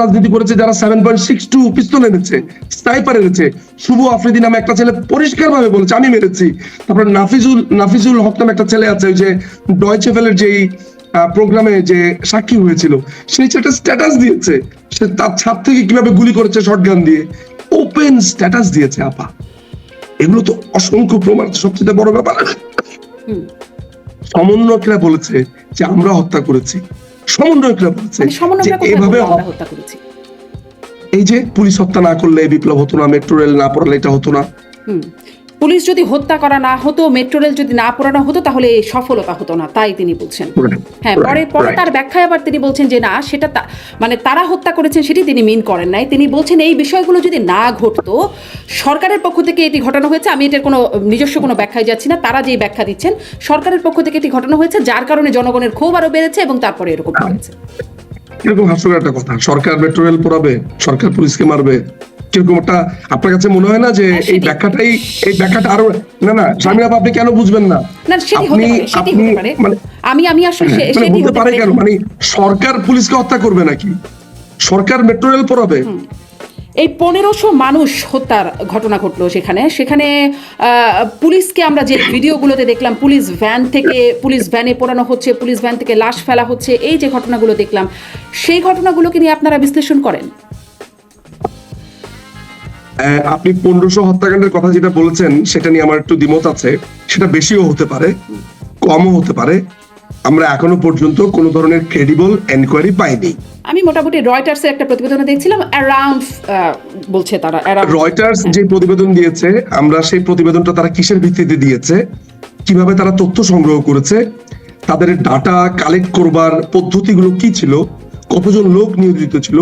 রাজনীতি করেছে যারা seven point six two pistol এনেছে স্নাইপার এনেছে। শুভ আফ্রিদি নামে একটা ছেলে পরিষ্কার ভাবে বলেছে আমি মেরেছি। তারপর নাফিজুল নাফিজুল হক নামে একটা ছেলে আছে ওই যে ডয়চেভেলের যেই প্রোগ্রামে যে সাক্ষী হয়েছিল সেই ছেলেটা স্ট্যাটাস দিয়েছে। সে তার ছাদ থেকে কীভাবে গুলি করেছে শটগান দিয়ে? ওপেন স্ট্যাটাস দিয়েছে আপা। এগুলো তো অসংখ্য প্রমাণ সবচেয়ে বড় ব্যাপার। সমন্বয়করা বলেছে যে আমরা হত্যা করেছি। সমন্বয়করা বলেছে মানে এভাবে হত্যা করেছি। এই যে পুলিশ হত্যা না করলে বিপ্লব হতো না মেট্রো রেল না পড়লে এটা হতো না। পুলিশ যদি হত্যা করা না হতো মেট্রো রেল যদি না পোড়ানো হতো তাহলে সফলতা হতো না তাই তিনি বলছেন। হ্যাঁ পরে পরে তার ব্যাখ্যায় আবার তিনি বলছেন যে না সেটা মানে তারা হত্যা করেছেন সেটি তিনি মিন করেন নাই। তিনি বলছেন এই বিষয়গুলো যদি না ঘটতো সরকারের পক্ষ থেকে এটি ঘটানো হয়েছে। আমি এটার কোনো নিজস্ব কোনো ব্যাখ্যায় যাচ্ছি না। তারা যেই ব্যাখ্যা দিচ্ছেন সরকারের পক্ষ থেকে এটি ঘটানো হয়েছে যার কারণে জনগণের ক্ষোভ আরও বেড়েছে এবং তারপরে এরকম হয়েছে। কীরকম হাস্যকর একটা কথা। সরকার মেট্রো রেল পোড়াবে সরকার পুলিশকে মারবে কীরকম একটা আপনার কাছে মনে হয় না যে এই ব্যাখ্যাটাই এই ব্যাখ্যাটা আরও না না স্বামী আপা, আপনি কেন বুঝবেন না? আপনি- আপনি মানে আমি আমি আসলে হ্যাঁ, মানে পারে কেন? মানে সরকার পুলিশকে হত্যা করবে নাকি? সরকার মেট্রো রেল পোড়াবে? এই পনেরোশো মানুষ হত্যার ঘটনা ঘটলো সেখানে। সেখানে আহ, পুলিশকে আমরা যে ভিডিওগুলোতে দেখলাম পুলিশ ভ্যান থেকে পুলিশ ভ্যানে পোড়ানো হচ্ছে পুলিশ ভ্যান থেকে লাশ ফেলা হচ্ছে এই যে ঘটনাগুলো দেখলাম সেই ঘটনাগুলোকে নিয়ে আপনারা বিশ্লেষণ করেন? আপনি পনেরোশো হত্যাকাণ্ডের কথা যেটা বলেছেন সেটা নিয়ে আমার একটু দ্বিমত আছে। সেটা বেশিও হতে পারে কমও হতে পারে। আমরা এখনও পর্যন্ত কোনো ধরনের ক্রেডিবল এনকোয়ারি পাইনি। আমি মোটামুটি রয়টার্সের একটা প্রতিবেদনে দেখছিলাম অ্যারাউন্ড বলছে তারা রয়টার্স যে প্রতিবেদন দিয়েছে আমরা সেই প্রতিবেদনটা তারা কিসের ভিত্তিতে দিয়েছে কীভাবে তারা তথ্য সংগ্রহ করেছে তাদের ডাটা কালেক্ট করবার পদ্ধতিগুলো কি ছিল কতজন লোক নিয়োজিত ছিল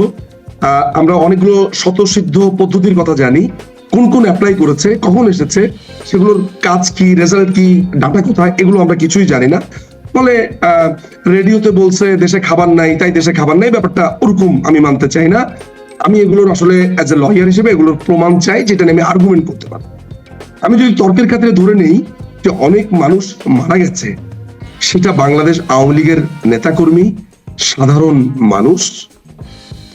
আমরা অনেকগুলো স্বতঃসিদ্ধ পদ্ধতির কথা জানি। কোন কোন অ্যাপ্লাই করেছে, কখন এসেছে, সেগুলোর কাজ কি রেজাল্ট কি ডাটা কোথায়, এগুলো আমরা কিছুই জানি না। ফলে রেডিওতে বলছে, দেশে খাবার নাই। তাই দেশে খাবার নাই, ব্যাপারটা ওরকম আমি মানতে চাই না। আমি এগুলোর আসলে অ্যাজ এ লয়ার হিসেবে এগুলোর প্রমাণ চাই, যেটা নিয়ে আমি আর্গুমেন্ট করতে পারি আমি যদি তর্কের ক্ষেত্রে ধরে নেই যে অনেক মানুষ মারা গেছে, সেটা বাংলাদেশ আওয়ামী লীগের নেতাকর্মী, সাধারণ মানুষ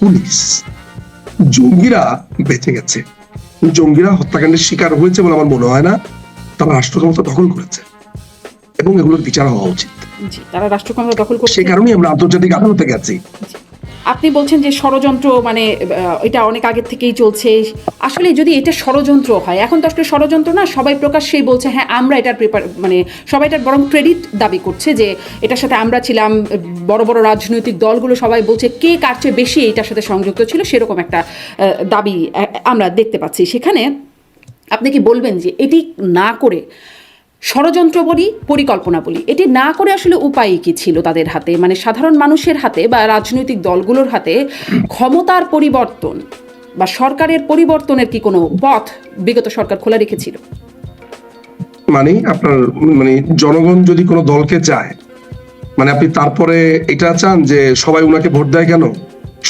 পুলিশ। জঙ্গিরা বেঁচে গেছে। জঙ্গিরা হত্যাকাণ্ডের শিকার হয়েছে বলে আমার মনে হয় না। তারা রাষ্ট্র ক্ষমতা দখল করেছে। এবং এগুলোর বিচার হওয়া উচিত। তারা রাষ্ট্র ক্ষমতা দখল করছে। সেই কারণেই আমরা আন্তর্জাতিক আদালতে গেছি। আপনি বলছেন যে ষড়যন্ত্র মানে এটা অনেক আগের থেকেই চলছে। আসলে যদি এটা ষড়যন্ত্র হয়, এখন তো আসলে ষড়যন্ত্র না, সবাই প্রকাশ্যেই বলছে হ্যাঁ আমরা এটার প্রেপার মানে সবাই এটার বরং ক্রেডিট দাবি করছে যে, এটার সাথে আমরা ছিলাম, বড় বড় রাজনৈতিক দলগুলো সবাই বলছে কে কার চেয়ে বেশি এটার সাথে সংযুক্ত ছিল, সেরকম একটা দাবি আমরা দেখতে পাচ্ছি। সেখানে আপনি কি বলবেন যে এটি না করে ষড়যন্ত্র বলি পরিকল্পনা বলি এটি না করে আসলে উপায় কি ছিল তাদের হাতে? মানে সাধারণ মানুষের হাতে বা রাজনৈতিক দলগুলোর হাতে ক্ষমতার পরিবর্তন বা সরকারের পরিবর্তনের কি কোনো পথ বিগত সরকার খোলা রেখেছিল? মানে আপনার মানে জনগণ যদি কোনো দলকে চায় মানে আপনি তারপরে এটা চান যে সবাই উনাকে ভোট দেয় কেন?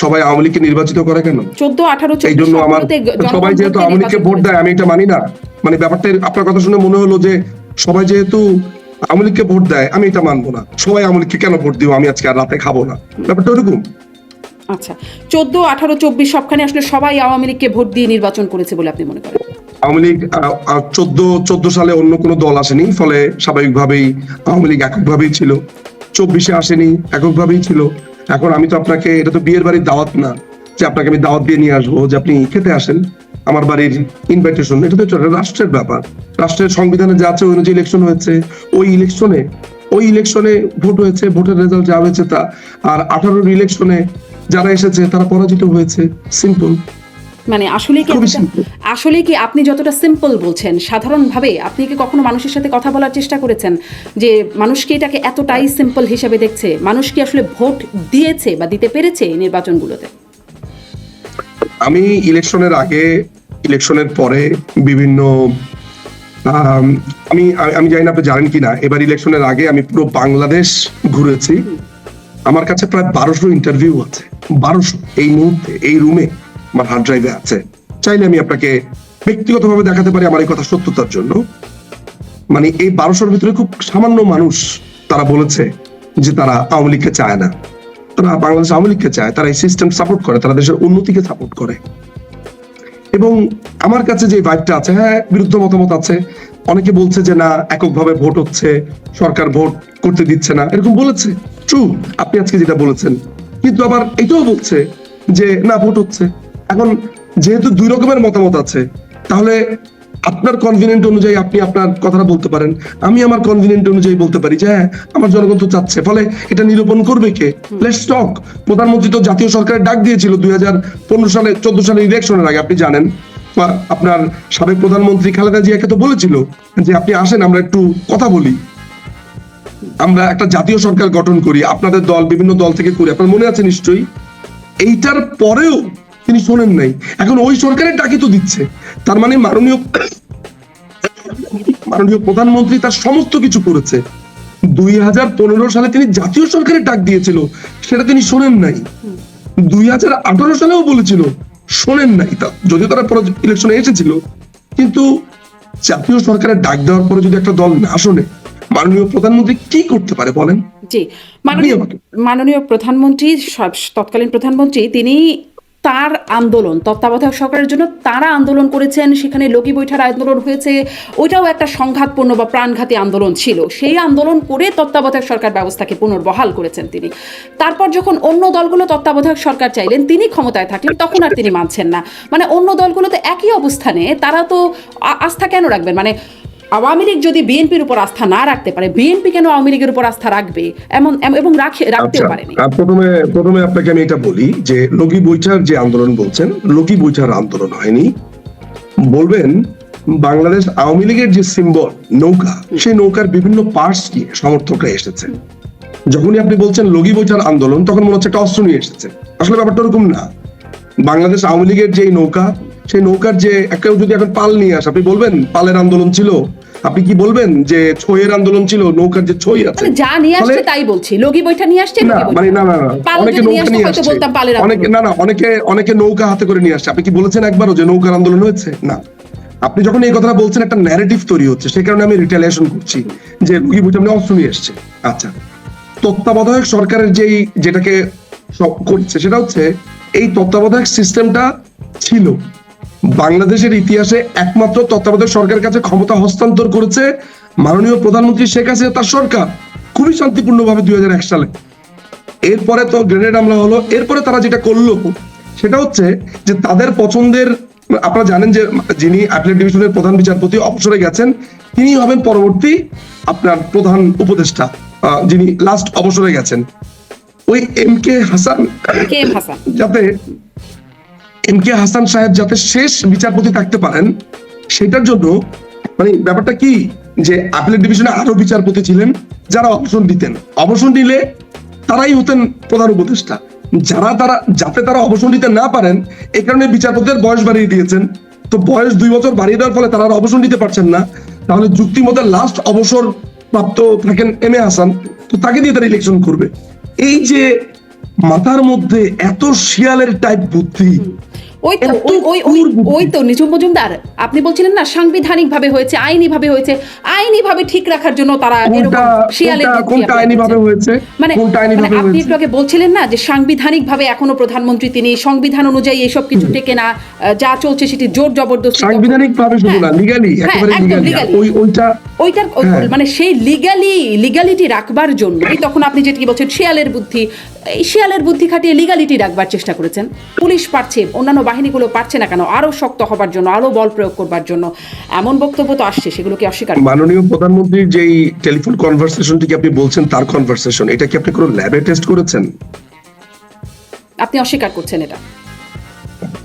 সবাই আওয়ামী লীগকে নির্বাচিত করে কেন? চোদ্দ আঠারো এই জন্য আমার সবাই যেহেতু আওয়ামী লীগকে ভোট দেয় আমি এটা মানি না। মানে ব্যাপারটা আপনার কথা শুনে মনে হলো যে সবাই যেহেতু আওয়ামী লীগকে ভোট দেয় আমি এটা মানবো না। সবাই আওয়ামী লীগকে কেন ভোট দিব? আমি আজকে আর রাতে খাব না। ব্যাপারটা ওরকম। আচ্ছা চোদ্দ আঠারো চব্বিশ সবখানে আসলে সবাই আওয়ামী লীগকে ভোট দিয়ে নির্বাচন করেছে বলে আপনি মনে করেন? আওয়ামী লীগ চোদ্দ চোদ্দ সালে অন্য কোনো দল আসেনি ফলে স্বাভাবিকভাবেই আওয়ামী লীগ এককভাবেই ছিল। চব্বিশে আসেনি এককভাবেই ছিল। এখন আমি তো আপনাকে এটা তো বিয়ের বাড়ির দাওয়াত না যে আপনাকে আমি দাওয়াত দিয়ে নিয়ে আসব যে আপনি খেতে আসেন। আমার বাড়ির ইনভাইটেশন এটা তো রাষ্ট্রের ব্যাপার। রাষ্ট্রের সংবিধানে যা আছে ওই অনুযায়ী ইলেকশন হয়েছে। ওই ইলেকশনে ওই ইলেকশনে ভোট হয়েছে ভোটের রেজাল্ট যা হয়েছে তা। আর আঠারোর ইলেকশনে যারা এসেছে তারা পরাজিত হয়েছে। সিম্পল মানে আসলে কি. আসলে কি আপনি যতটা সিম্পল বলছেন সাধারণভাবে আপনি কি কখনো মানুষের সাথে কথা বলার চেষ্টা করেছেন? যে মানুষ কি এটাকে এতটাই সিম্পল হিসাবে দেখছে? মানুষ কি আসলে ভোট দিয়েছে বা দিতে পেরেছে এই নির্বাচনগুলোতে? আমি ইলেকশনের আগে ইলেকশনের পরে বিভিন্ন, আমি, আমি- জানি না আপনি জানেন কিনা, এবার ইলেকশনের আগে আমি পুরো বাংলাদেশ ঘুরেছি। আমার কাছে প্রায় বারোশো ইন্টারভিউ আছে। বারোশো, এই মুহূর্তে, এই রুমে আমার হার্ড ড্রাইভে আছে। চাইলে আমি আপনাকে ব্যক্তিগতভাবে দেখাতে পারি আমার এই কথা সত্যতার জন্য। মানে এই বারোশোর ভিতরে খুব সামান্য মানুষ তারা বলেছে যে তারা আওয়ামী লীগকে চায় না। তারা বাংলাদেশ আওয়ামী লীগকে চায়, তারা এই সিস্টেম সাপোর্ট করে, তারা দেশের উন্নতিকে সাপোর্ট করে। এবং আমার কাছে যে ভাইবটা আছে হ্যাঁ বিরুদ্ধ মতামত আছে। অনেকে বলছে যে, না, এককভাবে ভোট হচ্ছে, সরকার ভোট করতে দিচ্ছে না। এরকম বলেছে। ট্রু আপনি আজকে যেটা বলেছেন। কিন্তু আবার এটাও বলছে যে, না, ভোট হচ্ছে। এখন যেহেতু দুই রকমের মতামত আছে, তাহলে আপনার কনভিনিয়েন্ট অনুযায়ী আপনি আপনার কথাটা বলতে পারেন। আমি আমার কনভিনিয়েন্ট অনুযায়ী বলতে পারি যে হ্যাঁ আমার জনগণ তো চাচ্ছে। ফলে এটা নিরূপণ করবে কে? লেটস টক প্রধানমন্ত্রী তো জাতীয় সরকারের ডাক দিয়েছিল দুই হাজার পনেরো সালে, চোদ্দ সালে ইলেকশনের আগে, আপনি জানেন। আপনার সাবেক প্রধানমন্ত্রী খালেদা জিয়াকে তো বলেছিল যে, আপনি আসেন, আমরা একটু কথা বলি। আমরা একটা জাতীয় সরকার গঠন করি, আপনাদের দল, বিভিন্ন দল থেকে করি, আপনার মনে আছে নিশ্চয়ই? এইটার পরেও তিনি শোনেন নাই। এখন ওই সরকারের ডাকি তো দিচ্ছে। তার মানে মাননীয় মাননীয় প্রধানমন্ত্রী তার সমস্ত কিছু করেছে। দুই হাজার পনেরো সালে তিনি জাতীয় সরকারের ডাক দিয়েছিল সেটা তিনি শোনেন নাই। দুই হাজার আঠারো সালেও বলেছিল শোনেন নাই তা যদিও তারা ইলেকশনে এসেছিল কিন্তু জাতীয় সরকারের ডাক দেওয়ার পরে যদি একটা দল না শোনে মাননীয় প্রধানমন্ত্রী কি করতে পারে বলেন? জি মাননীয় মাননীয় প্রধানমন্ত্রী তৎকালীন প্রধানমন্ত্রী তিনি তার আন্দোলন, তত্ত্বাবধায়ক সরকারের জন্য তারা আন্দোলন করেছেন, সেখানে লগি বৈঠার আন্দোলন হয়েছে। ওইটাও একটা সংঘাতপূর্ণ বা প্রাণঘাতী আন্দোলন ছিল। সেই আন্দোলন করে তত্ত্বাবধায়ক সরকার ব্যবস্থাকে পুনর্বহাল করেছেন তিনি। তারপর যখন অন্য দলগুলো তত্ত্বাবধায়ক সরকার চাইলেন, তিনি ক্ষমতায় থাকলেন, তখন আর তিনি মানছেন না। মানে অন্য দলগুলোতে একই অবস্থানে তারা তো আস্থা কেন রাখবেন? মানে আওয়ামী লীগ যদি বিএনপির উপর আস্থা না রাখতে পারে বিএনপি কেন আওয়ামী লীগের উপর আস্থা রাখবে? এমন এবং রাখে রাখতেও আচ্ছা, পারেনি। প্রথমে প্রথমে আপনাকে আমি এটা বলি যে লগি বৈঠার যে আন্দোলন বলছেন লগি বৈঠার আন্দোলন হয়নি। বলবেন বাংলাদেশ আওয়ামী লীগের যে সিম্বল নৌকা সেই নৌকার বিভিন্ন পার্টস নিয়ে সমর্থকরা এসেছে যখনই আপনি বলছেন লগি বৈঠার আন্দোলন তখন মনে হচ্ছে একটা অস্ত্র নিয়ে এসেছে আসলে ব্যাপারটা ওরকম না। বাংলাদেশ আওয়ামী লীগের যে নৌকা সেই নৌকার যে কেউ যদি এখন পাল নিয়ে আসে আপনি বলবেন পালের আন্দোলন ছিল আপনি কি বলবেন যে ছইয়ের আন্দোলন ছিল নৌকার যে ছই আছে? মানে যা নিয়ে আসছে তাই বলছি। লগি বৈঠা নিয়ে আসছে না মানে না না অনেকে নৌকা নিয়ে আসছে। বলতাম পালের অনেকে না না অনেকে অনেকে নৌকা হাতে করে নিয়ে আসছে। আপনি কি বলেছেন একবারও যে নৌকার আন্দোলন হয়েছে? না। আপনি যখন এই কথাটা বলছেন একটা ন্যারেটিভ তৈরি হচ্ছে। সেই কারণে আমি রিটালিয়েশন করছি যে রুগী বুঝে আপনি অস্ত্র নিয়ে এসছে। আচ্ছা। তত্ত্বাবধায়ক সরকারের যেই যেটাকে সব করছে সেটা হচ্ছে এই তত্ত্বাবধায়ক সিস্টেমটা ছিল। বাংলাদেশের ইতিহাসে একমাত্র তত্ত্বাবধায়ক সরকারের কাছে ক্ষমতা হস্তান্তর করেছে মাননীয় প্রধানমন্ত্রী শেখ হাসিনা তার সরকার। খুবই শান্তিপূর্ণভাবে দুই হাজার এক সালে। এরপরে তো গ্রেনেড হামলা হলো। এরপরে তারা যেটা করল সেটা হচ্ছে যে তাদের পছন্দের আপনারা জানেন যে যিনি অ্যাপেলেট ডিভিশনের প্রধান বিচারপতি অবসরে গেছেন তিনি হবেন পরবর্তী আপনার প্রধান উপদেষ্টা যিনি লাস্ট অবসরে গেছেন। ওই এম কে হাসান হাসান? যাতে এম কে হাসান সাহেব যাতে শেষ বিচারপতি থাকতে পারেন, সেটার জন্য মানে ব্যাপারটা কি যে আপিলেট ডিভিশনে আরও বিচারপতি ছিলেন, যারা অবসর দিতেন অবসর নিলে তারাই হতেন প্রধান উপদেষ্টা। যারা তারা, যাতে তারা অবসর নিতে না পারেন এই কারণে বিচারপতিদের বয়স বাড়িয়ে দিয়েছেন। তো বয়স দুই বছর বাড়িয়ে দেওয়ার ফলে তারা আর অবসর নিতে পারছেন না। তাহলে যুক্তি মতে লাস্ট অবসর প্রাপ্ত থাকেন এম এ হাসান। তো তাকে দিয়ে তারা ইলেকশন করবে। এই যে মাথার মধ্যে এত শিয়ালের টাইপ বুদ্ধি ওই তো ওই ওই ওই ওই তো নিজুম মজুমদার। আপনি বলছিলেন না সাংবিধানিক ভাবে হয়েছে। হয়েছে ঠিক রাখার জন্য তারা এরকম শিয়ালের কোনটা- হয়েছে? মানে মানে আপনি একটু আগে বলছিলেন না যে এখনও প্রধানমন্ত্রী তিনি সংবিধান অনুযায়ী এসব কিছু টেকে না যা চলছে সেটি জোর জবরদস্তি শুধু না লিগালি হ্যাঁ, একেবারে লিগালি ওই ওইটা ওইটার হ্যাঁ। মানে সেই লিগালি লিগালিটি রাখবার জন্যই তখন আপনি যেটি বলছেন শিয়ালের বুদ্ধি এই শিয়ালের বুদ্ধি খাটিয়ে লিগালিটি রাখবার চেষ্টা করেছেন। পুলিশ পারছে অন্যান্য বাহিনীগুলো পারছে না কেন? আরও শক্ত হবার জন্য আরও বল প্রয়োগ করবার জন্য। এমন বক্তব্য তো আসছে সেগুলো কি অস্বীকার? মাননীয় প্রধানমন্ত্রীর যেই টেলিফোন কনভারসেশনটিকে আপনি বলছেন তার কনভারসেশন এটা কি আপনি কোনো ল্যাবে টেস্ট করেছেন? আপনি অস্বীকার করছেন এটা?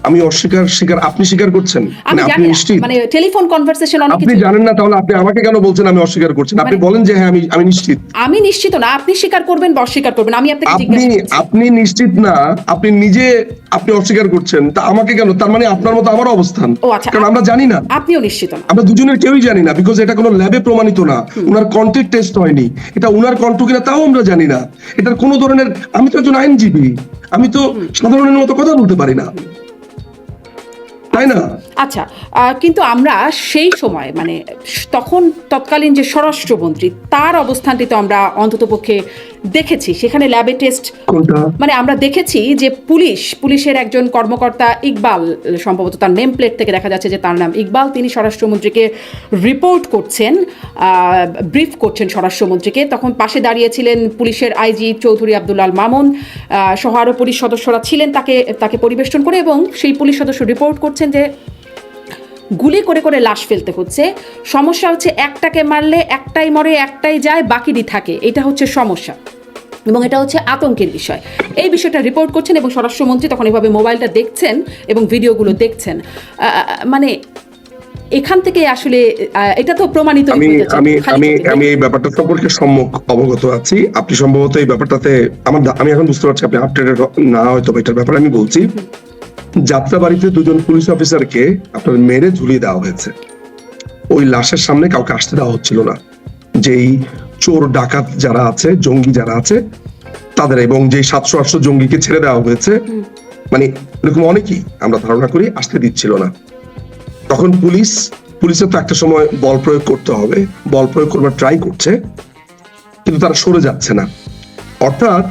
আমি অস্বীকার স্বীকার আপনি স্বীকার করছেন? মানে আপনি নিশ্চিত? মানে টেলিফোন কনভারসেশন অনেক আপনি জানেন না তাহলে আপনি আমাকে কেন বলছেন আমি অস্বীকার করছেন আপনি মানে- বলেন যে হ্যাঁ আমি আমি নিশ্চিত। আমি নিশ্চিত না আপনি স্বীকার করবেন বা অস্বীকার করবেন আমি আপনাকে আপনি। আপনি নিশ্চিত না আপনি নিজে আপনি অস্বীকার করছেন তা আমাকে কেন? তার মানে আপনার মতো আমার অবস্থান। আচ্ছা। কারণ আমরা জানি না। আপনিও নিশ্চিত না। আমরা দুজনের কেউই জানি না বিকজ এটা কোনো ল্যাবে প্রমাণিত না। উনার কন্টেক্ট টেস্ট হয়নি। এটা উনার কণ্ঠ কিনা তাও আমরা জানি না। এটার কোনো ধরনের আমি তো একজন আইনজীবী। আমি তো সাধারণের মতো কথা বলতে পারি না। তাই না? আচ্ছা কিন্তু আমরা সেই সময় মানে তখন তৎকালীন যে স্বরাষ্ট্রমন্ত্রী, তার অবস্থানটি তো আমরা অন্ততপক্ষে দেখেছি সেখানে ল্যাবে টেস্ট মানে আমরা দেখেছি যে পুলিশ পুলিশের একজন কর্মকর্তা ইকবাল সম্ভবত তার নেম প্লেট থেকে দেখা যাচ্ছে যে তার নাম ইকবাল তিনি স্বরাষ্ট্রমন্ত্রীকে রিপোর্ট করছেন ব্রিফ করছেন স্বরাষ্ট্রমন্ত্রীকে। তখন পাশে দাঁড়িয়েছিলেন পুলিশের আইজি চৌধুরী আব্দুল্লাল মামুন আহ, সহ আরও পুলিশ সদস্যরা ছিলেন তাকে তাকে পরিবেষ্টন করে এবং সেই পুলিশ সদস্য রিপোর্ট করছেন যে গুলি করে করে লাশ ফেলতে হচ্ছে। সমস্যা হচ্ছে একটাকে মারলে একটাই মরে একটাই যায় বাকিটি থাকে। এটা হচ্ছে সমস্যা। এবং এটা হচ্ছে আতঙ্কের বিষয়। এই বিষয়টা রিপোর্ট করছেন এবং স্বরাষ্ট্রমন্ত্রী তখন এভাবে মোবাইলটা দেখছেন এবং ভিডিওগুলো দেখছেন। মানে এখান থেকে আসলে এটা তো প্রমাণিত আমি আমি আমি আমি এই ব্যাপারটা সম্পর্কে সম্মুখ অবগত আছি। আপনি সম্ভবত এই ব্যাপারটাতে আমার আমি এখন বুঝতে পারছি আপনি আপডেটেড না হয়তো এটার ব্যাপারে আমি বলছি। যাত্রাবাড়িতে দুজন পুলিশ অফিসারকে আপনার মেরে ঝুলিয়ে দেওয়া হয়েছে। ওই লাশের সামনে কাউকে আসতে দেওয়া হচ্ছিল না। যেই চোর, ডাকাত যারা আছে, জঙ্গি যারা আছে, তাদের এবং যে সাতশো আটশো জঙ্গিকে ছেড়ে দেওয়া হয়েছে মানে এরকম অনেকেই আমরা ধারণা করি আসতে দিচ্ছিল না। তখন পুলিশ, পুলিশের তো একটা সময় বল প্রয়োগ করতে হবে, বল প্রয়োগ করবার ট্রাই করছে, কিন্তু তারা সরে যাচ্ছে না। অর্থাৎ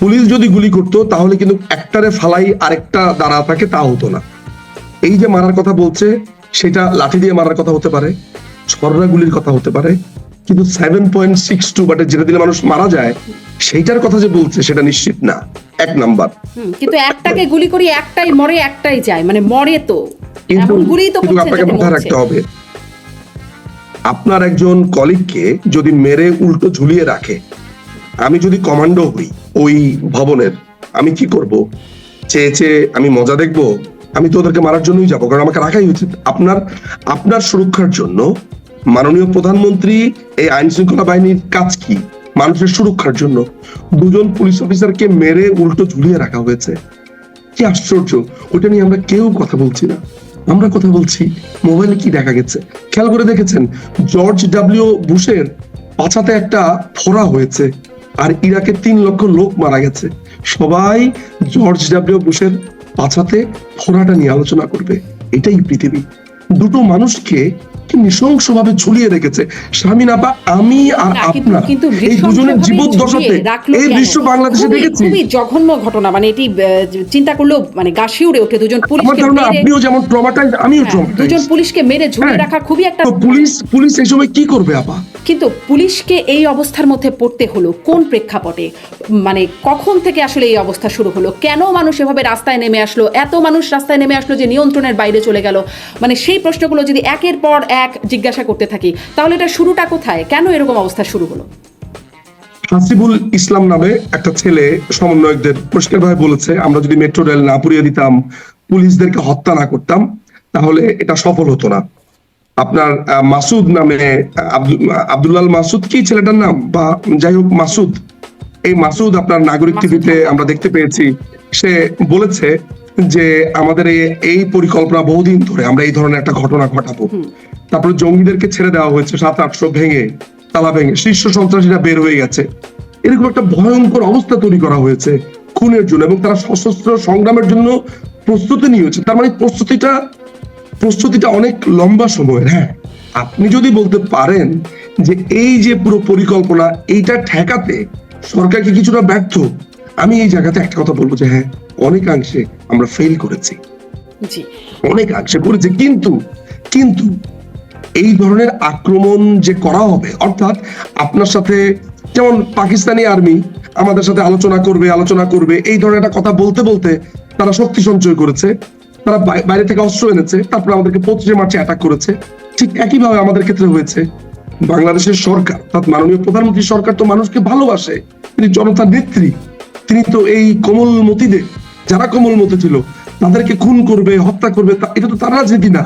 পুলিশ যদি গুলি করতো, তাহলে কিন্তু একটারে ফালাই আরেকটা দাঁড়া থাকে, তা হতো না। এই যে মারার কথা বলছে, সেটা লাঠি দিয়ে মারার কথা হতে পারে ছররা গুলির কথা হতে পারে কিন্তু সেভেন পয়েন্ট সিক্স টু বাটে যেটা দিলে মানুষ মারা যায় সেইটার কথা যে বলছে সেটা নিশ্চিত না। এক নাম্বার। কিন্তু একটাকে গুলি করি একটাই মরে একটাই যায় মানে মরে তো। কিন্তু আপনাকে মরছে। রাখতে হবে আপনার একজন কলিগকে যদি মেরে উল্টো ঝুলিয়ে রাখে আমি যদি কমান্ডো হই ওই ভবনের আমি কি করব? চেয়ে চেয়ে আমি মজা দেখব আমি তো ওদেরকে মারার জন্যই যাব কারণ আমাকে রাখাই উচিত। আপনার আপনার সুরক্ষার জন্য মাননীয় প্রধানমন্ত্রী, এই আইন শৃঙ্খলা বাহিনীর কাজ কি? মানুষের সুরক্ষার জন্য দুজন পুলিশ অফিসারকে মেরে উল্টো ঝুলিয়ে রাখা হয়েছে। কি আশ্চর্য ওটা নিয়ে আমরা কেউ কথা বলছি না। আমরা কথা বলছি, মোবাইলে কি দেখা গেছে? খেয়াল করে দেখেছেন, জর্জ ডাব্লিউ বুশের পাছাতে একটা ফোড়া হয়েছে, আর ইরাকে তিন লক্ষ লোক মারা গেছে। সবাই জর্জ ডাব্লিউ বুশের পাছাতে ফোড়াটা নিয়ে আলোচনা করবে। এটাই পৃথিবী। দুটো মানুষকে কি নৃশংসভাবে ঝুলিয়ে রেখেছে। আপা আমি আর আপনার এই দুজনের জীবদ্দশাতে এই দৃশ্য বাংলাদেশে দেখেছি। খুবই জঘন্য ঘটনা মানে এটি চিন্তা করলেও মানে গা শিউরে ওঠে দুজন আমার পুলিশকে মেরে। আপনিও যেমন ট্রমাটাইজ আমিও হ্যাঁ, দুজন পুলিশকে মেরে ঝুলিয়ে হ্যাঁ। রাখা খুবই একটা পুলিশ পুলিশ এই সময় কি করবে আপা? কিন্তু পুলিশকে এই অবস্থার মধ্যে পড়তে হলো কোন প্রেক্ষাপটে? মানে কখন থেকে আসলে এই অবস্থা শুরু হলো? কেন মানুষ এভাবে রাস্তায় নেমে আসলো? এত মানুষ রাস্তায় নেমে আসলো যে নিয়ন্ত্রণের বাইরে চলে গেল? মানে সেই প্রশ্নগুলো যদি একের পর এক জিজ্ঞাসা করতে থাকি তাহলে এটা শুরুটা কোথায়? কেন এরকম অবস্থা শুরু হলো? হাসিবুল ইসলাম নামে একটা ছেলে সমন্বয়কদের পরিষ্কারভাবে বলেছে আমরা যদি মেট্রো রেল না পুড়িয়ে দিতাম পুলিশদেরকে হত্যা না করতাম তাহলে এটা সফল হতো না। আপনার মাসুদ নামে আব্দুল্লাল মাসুদ কি ছেলেটার নাম? বা যাই হোক মাসুদ। এই মাসুদ আপনার নাগরিক টিভিতে আমরা দেখতে পেয়েছি। সে বলেছে যে আমাদের এই- পরিকল্পনা বহুদিন ধরে আমরা এই ধরনের একটা ঘটনা ঘটাবো। তারপর জঙ্গিদেরকে ছেড়ে দেওয়া হয়েছে সাত আটশো ভেঙে তালা ভেঙে শীর্ষ সন্ত্রাসীরা বের হয়ে গেছে। এরকম একটা ভয়ঙ্কর অবস্থা তৈরি করা হয়েছে খুনের জন্য এবং তারা সশস্ত্র সংগ্রামের জন্য প্রস্তুতি নিয়েছে। তার মানে প্রস্তুতিটা প্রস্তুতিটা অনেক লম্বা সময়ের হ্যাঁ। আপনি যদি বলতে পারেন যে এই যে পুরো পরিকল্পনা এইটা ঠেকাতে সরকার কি কিছুটা ব্যর্থ? আমি এই জায়গাতে একটা কথা বলব যে হ্যাঁ অনেকাংশে আমরা ফেল করেছি। অনেকাংশে করেছে কিন্তু কিন্তু এই ধরনের আক্রমণ যে করা হবে অর্থাৎ আপনার সাথে যেমন পাকিস্তানি আর্মি আমাদের সাথে আলোচনা করবে আলোচনা করবে এই ধরনের একটা কথা বলতে বলতে তারা শক্তি সঞ্চয় করেছে তারা বাইরে থেকে অস্ত্র এনেছে তারপর আমাদেরকে পঁচিশে মার্চে অ্যাটাক করেছে। ঠিক একইভাবে আমাদের ক্ষেত্রে হয়েছে বাংলাদেশের সরকার অর্থাৎ মাননীয় প্রধানমন্ত্রী সরকার তো মানুষকে ভালোবাসে তিনি জনতার নেত্রী তিনি তো এই কোমলমতিদের যারা কোমল মতো ছিল তাদেরকে খুন করবে হত্যা করবে এটা তো তার রাজনীতি না